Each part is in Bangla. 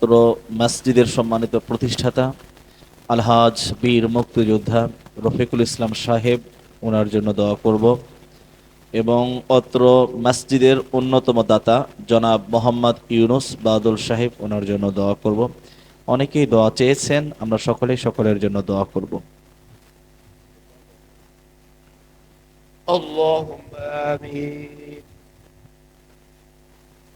অত্র মসজিদের সম্মানিত প্রতিষ্ঠাতা আলহাজ বীর মুক্তিযোদ্ধা রফিকুল ইসলাম সাহেব ওনার জন্য দোয়া করব এবং অত্র মসজিদের অন্যতম দাতা জনাব মোহাম্মদ ইউনুস বাদুল সাহেব ওনার জন্য দোয়া করব অনেকেই দোয়া চেয়েছেন আমরা সকলেই সকলের জন্য দোয়া করব اللهم آمين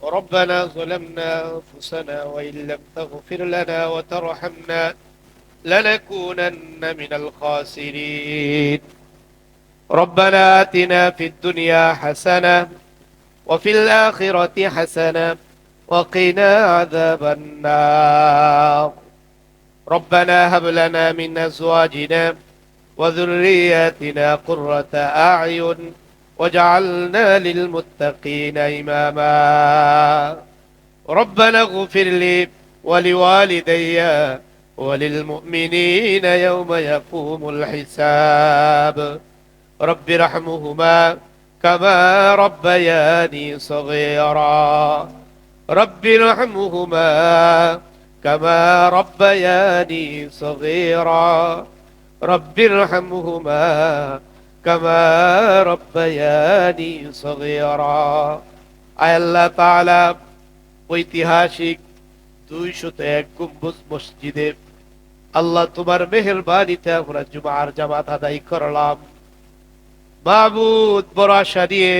ربنا ظلمنا أنفسنا وإن لم تغفر لنا وترحمنا لنكونن من الخاسرين. ربنا آتنا في الدنيا حسنة وفي الآخرة حسنة وقنا عذاب النار. ربنا هب لنا من أزواجنا وذرياتنا قرة أعين وجعلنا للمتقين إماما. ربنا اغفر لي ولوالدي وللمؤمنين يوم يقوم الحساب. رب ارحمهما كما ربياني صغيرا. رب ارحمهما كما ربياني صغيرا. رب ارحمهما كما ربياني صغيرا আয় আল্লাহ তাআলা ঐতিহাসিক দুইশত এক গম্বুজ মসজিদে আল্লাহ তোমার মেহেরবানিতে আমরা জুমার জামাত আদায় করলাম মাহবুদ বড় আশা নিয়ে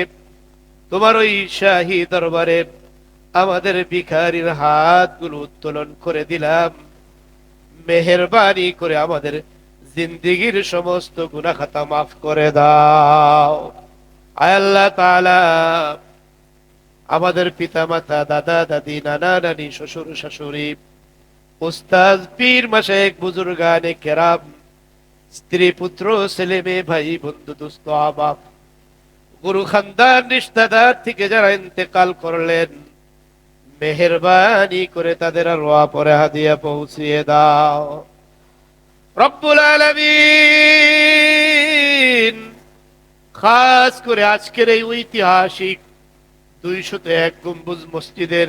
তোমার ওই শাহী দরবারে আমাদের ভিখারির হাতগুলো উত্তোলন করে দিলাম মেহেরবানি করে আমাদের জিন্দিগির সমস্ত গুনাহ খাতা মাফ করে দাও। আল্লাহ আমাদের পিতা মাতা দাদা, দাদি, নানা, নানি, শ্বশুর, শাশুড়ি, উস্তাদ, পীর মাসে মাসেক বুজুর্গানে কেরাম, স্ত্রী, পুত্র, ছেলে মেয়ে, ভাই, বন্ধু, দুস্থ আবাব গুরু, খানদান নিষ্ঠাদার থেকে যারা ইন্তেকাল করলেন, মেহেরবানি করে তাদের রোয়া পরে হাদিয়া পৌঁছিয়ে দাও। রব্বুল আলামিন। খাস করে আজকের এই ঐতিহাসিক দুইশত এক গম্বুজ মসজিদের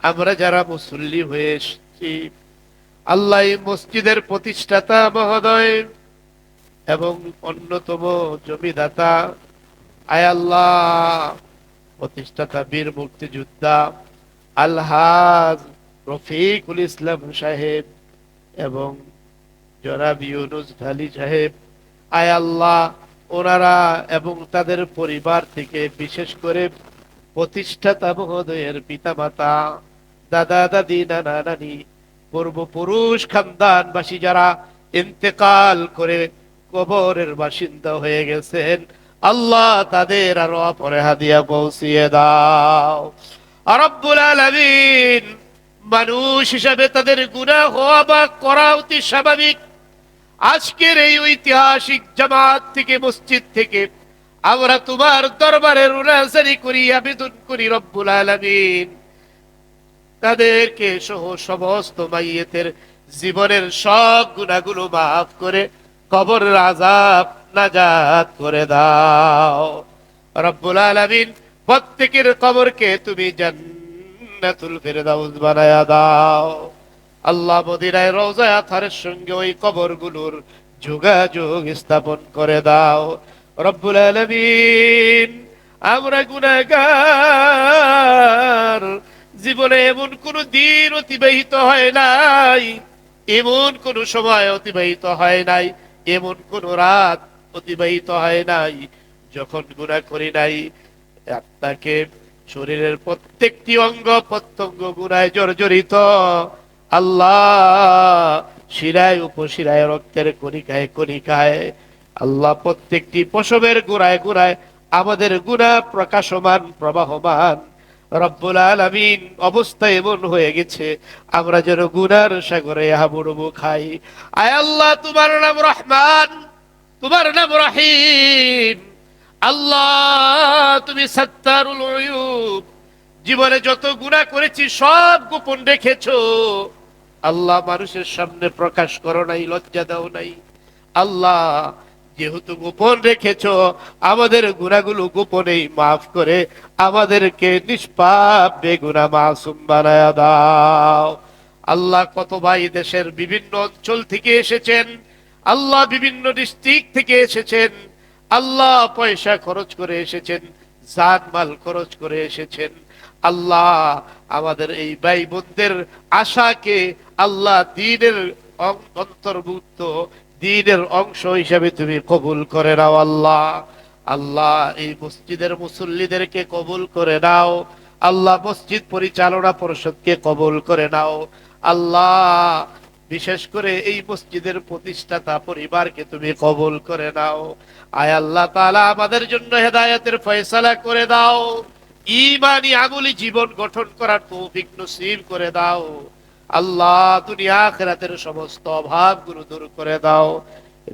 আমরা যারা মুসল্লি হয়ে এসেছি, আল্লাহ মসজিদের প্রতিষ্ঠাতা, মহোদয় এবং অন্যতম জমিদাতা, আয় আল্লাহ, প্রতিষ্ঠাতা বীর মুক্তিযোদ্ধা আলহাজ রফিকুল ইসলাম সাহেব এবং জনাব ইউনুস ঢালি সাহেব, আয় আল্লাহ, ওনারা এবং তাদের পরিবার থেকে বিশেষ করে প্রতিষ্ঠাতা মহোদয়ের পিতামাতা, দাদা, দাদি, নানা, নানি, পূর্বপুরুষ, খানদানবাসী যারা ইন্তেকাল করে কবরের বাসিন্দা হয়ে গেছেন, আল্লাহ তাদের আরও পরে হাদিয়া পৌঁছিয়ে দাও। রব্বুল আলামিন মানুষ হিসাবে তাদের গুনাহ হওয়া বা করা অতি স্বাভাবিক। আজকের এই ঐতিহাসিক জামাত থেকে মসজিদ থেকে আমরা তোমার দরবারে রুনাজারি করি, আবেদন করি রব্বুল আলামিন। তাদেরকে সহ সমস্ত মাইয়েতের জীবনের সব গুণাগুলো মাফ করে কবর আজাব নাজাত করে দাও। রব্বুল আলামিন প্রত্যেকের কবরকে তুমি জান্নাতুল ফেরদাউস বানায়া দাও। আল্লাহ মদিনায় রওজা আথারের সঙ্গে ওই কবরগুলোর যোগাযোগ স্থাপন করে দাও। রব্বুল আলামিন, আমরা গুনাহগার। জীবনে এমন কোন দিন অতিবাহিত হয় নাই, এমন কোন সময় অতিবাহিত হয় নাই, এমন কোন রাত অতিবাহিত হয় নাই, যখন গুনাহ করি নাই আত্মাকে শরীরের প্রত্যেকটি অঙ্গ প্রত্যঙ্গ গুনায় জর্জরিত। আল্লাহ শিরায় উপশিরায় রক্তের কণিকায় কণিকায়, আল্লাহ প্রত্যেকটি পশবের গোড়ায় গোড়ায় আমাদের গুণা প্রকাশমান, প্রবাহমান। রব্বুল আলামিন অবস্থা এমন হয়ে গেছে, আমরা যেন গুনার সাগরে হাবুডুবু খাই। আয় আল্লাহ, তোমার নাম রহমান, তোমার নাম রহিম। আল্লাহ, তুমি সত্তারুল জীবনে যত গুনাহ করেছি, সব গোপন রেখেছো। আল্লাহ মানুষের সামনে প্রকাশ করো নাই, লজ্জা দাও নাই। আল্লাহ, যেহেতু গোপন রেখেছ, আমাদের গুণাগুলো গোপনেই মাফ করে আমাদেরকে নিষ্পাপ বেগুনা মাসুম বানায়া দাও। আল্লাহ কত ভাই দেশের বিভিন্ন অঞ্চল থেকে এসেছেন, আল্লাহ বিভিন্ন ডিস্ট্রিক্ট থেকে এসেছেন, আল্লাহ পয়সা খরচ করে এসেছেন জান মাল খরচ করে এসেছেন। আল্লাহ আমাদের এই ভাই বোনদের আশাকে আল্লাহ দিনের অন্তর্ভুক্ত, দিনের অংশ হিসাবে তুমি কবুল করে নাও আল্লাহ। আল্লাহ এই মসজিদের মুসল্লিদেরকে কবুল করে নাও। আল্লাহ মসজিদ পরিচালনা পরিষদকে কবুল করে নাও। আল্লাহ বিশেষ করে এই মসজিদের প্রতিষ্ঠাতা পরিবারকে তুমি কবল করে নাও। আয় আল্লাহ তাআলা আমাদের জন্য হেদায়তের ফয়সালা করে দাও। ইমানি আমলি জীবন গঠন করার তৌফিক নসিব করে দাও। আল্লাহ দুনিয়া আখিরাতের সমস্ত অভাবগুলো দূর করে দাও।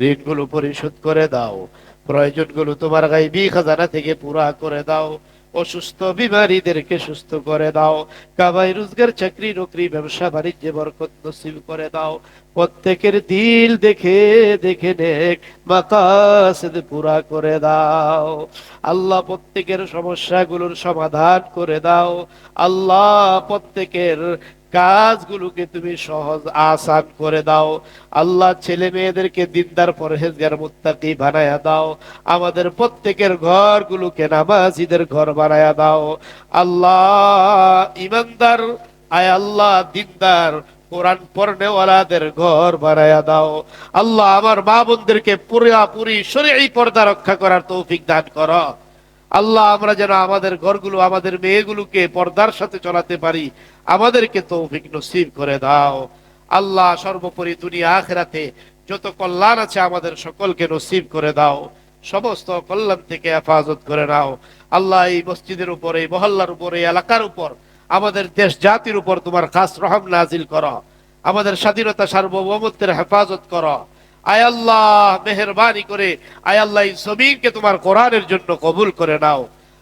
ঋণগুলো পরিশোধ করে দাও। প্রয়োজনগুলো তোমার গাইবি খাজানা থেকে পুরা করে দাও। অসুস্থ বিমারীদেরকে সুস্থ করে দাও। কাবাই রোজগার, চাকরি, নকরি, ব্যবসা, বাণিজ্যে বরকত নসিব করে দাও। প্রত্যেকের দিল দেখে দেখে নেক, মাকাসেদ পুরা করে দাও। আল্লাহ প্রত্যেকের সমস্যাগুলোর সমাধান করে দাও। আল্লাহ প্রত্যেকের কাজগুলোকে তুমি সহজ আসান করে দাও। আল্লাহ ছেলে মেয়েদেরকে দিনদার পরহেজগার মুত্তাকি বানায়া দাও। আমাদের প্রত্যেকের ঘরগুলোকে নামাজিদের ঘর বানায়া দাও। আল্লাহ ইমানদার, আয় আল্লাহ দিনদার, কোরআন পড়নেওয়ালাদের ঘর বানায়া দাও। আল্লাহ আমার মা বোনদেরকে পুরাপুরি শরীয়ী পর্দা রক্ষা করার তৌফিক দান করো। আল্লাহ, আমরা যেন আমাদের ঘরগুলো, আমাদের মেয়েগুলোকে পর্দার সাথে চলাতে পারি। আমাদেরকে তৌফিক নসিব করে দাও। আল্লাহ, সর্বোপরি দুনিয়া আখেরাতে যত কল্যাণ আছে আমাদের সকলকে নসিব করে দাও। সমস্ত কল্যাণ থেকে হেফাজত করে নাও। আল্লাহ, এই মসজিদের উপর, এই মহল্লার উপর এলাকার উপর, আমাদের দেশ জাতির উপর তোমার খাস রহম নাজিল করো। আমাদের স্বাধীনতা সার্বভৌমত্বের হেফাজত করো। আয় আল্লাহ, মেহরবানি করে, আয় আল্লাহ জমিনকে তোমার কোরআনের জন্য কবুল করে নাও।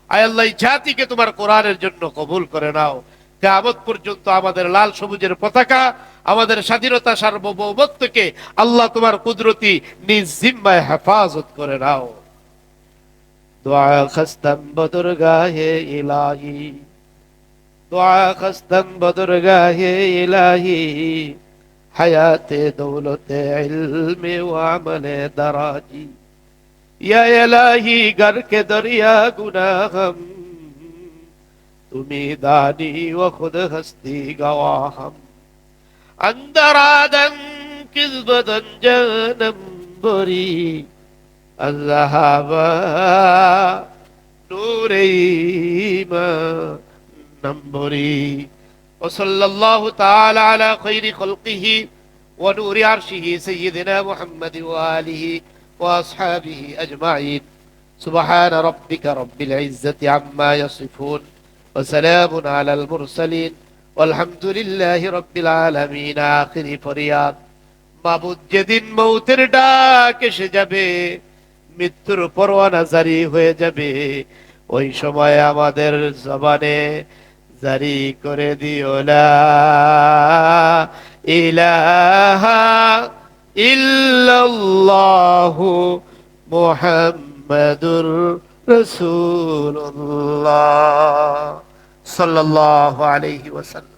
আয় আল্লাহ জাতিকে তোমার কোরআনের জন্য কবুল করে নাও। পর্যন্ত আমাদের লাল সবুজের পতাকা, আমাদের স্বাধীনতা সার্বভৌমত্বকে আল্লাহ তোমার কুদরতি নিজ জিম্মায় হেফাজত করে নাও। দোয়া খাস্তাম বদর গাহে ইলাহি। দোয়া খাস্তাম বদর ইলাহি। হায়াতে দৌলতে ইলমে ও আমলে দারাজি ইয়া ইলাহি গর কে দরিয়া গুনাহম তুমি দানি ও খুদ হস্তি গওয়াহম اندرادن كذبة جانم بري الذهابا نوريما نمبري وصلى الله تعالى على خير خلقه ونور عرشه سيدنا محمد وآله وأصحابه أجمعين سبحان ربك رب العزة عما يصفون وسلام على المرسلين والحمد لله رب العالمين آخر ফরিয়াদ মাবুদ যেদিন মৌতের ডাক এসে যাবে মৃত্যুর পরোয়ানা জারি হয়ে যাবে ওই সময় আমাদের জবানে জারি করে দিওলা ইলাহা ইল্লাল্লাহু মুহাম্মাদুর রাসূলুল্লাহ সাল্লাল্লাহু আলাইহি ওয়াসাল্লাম।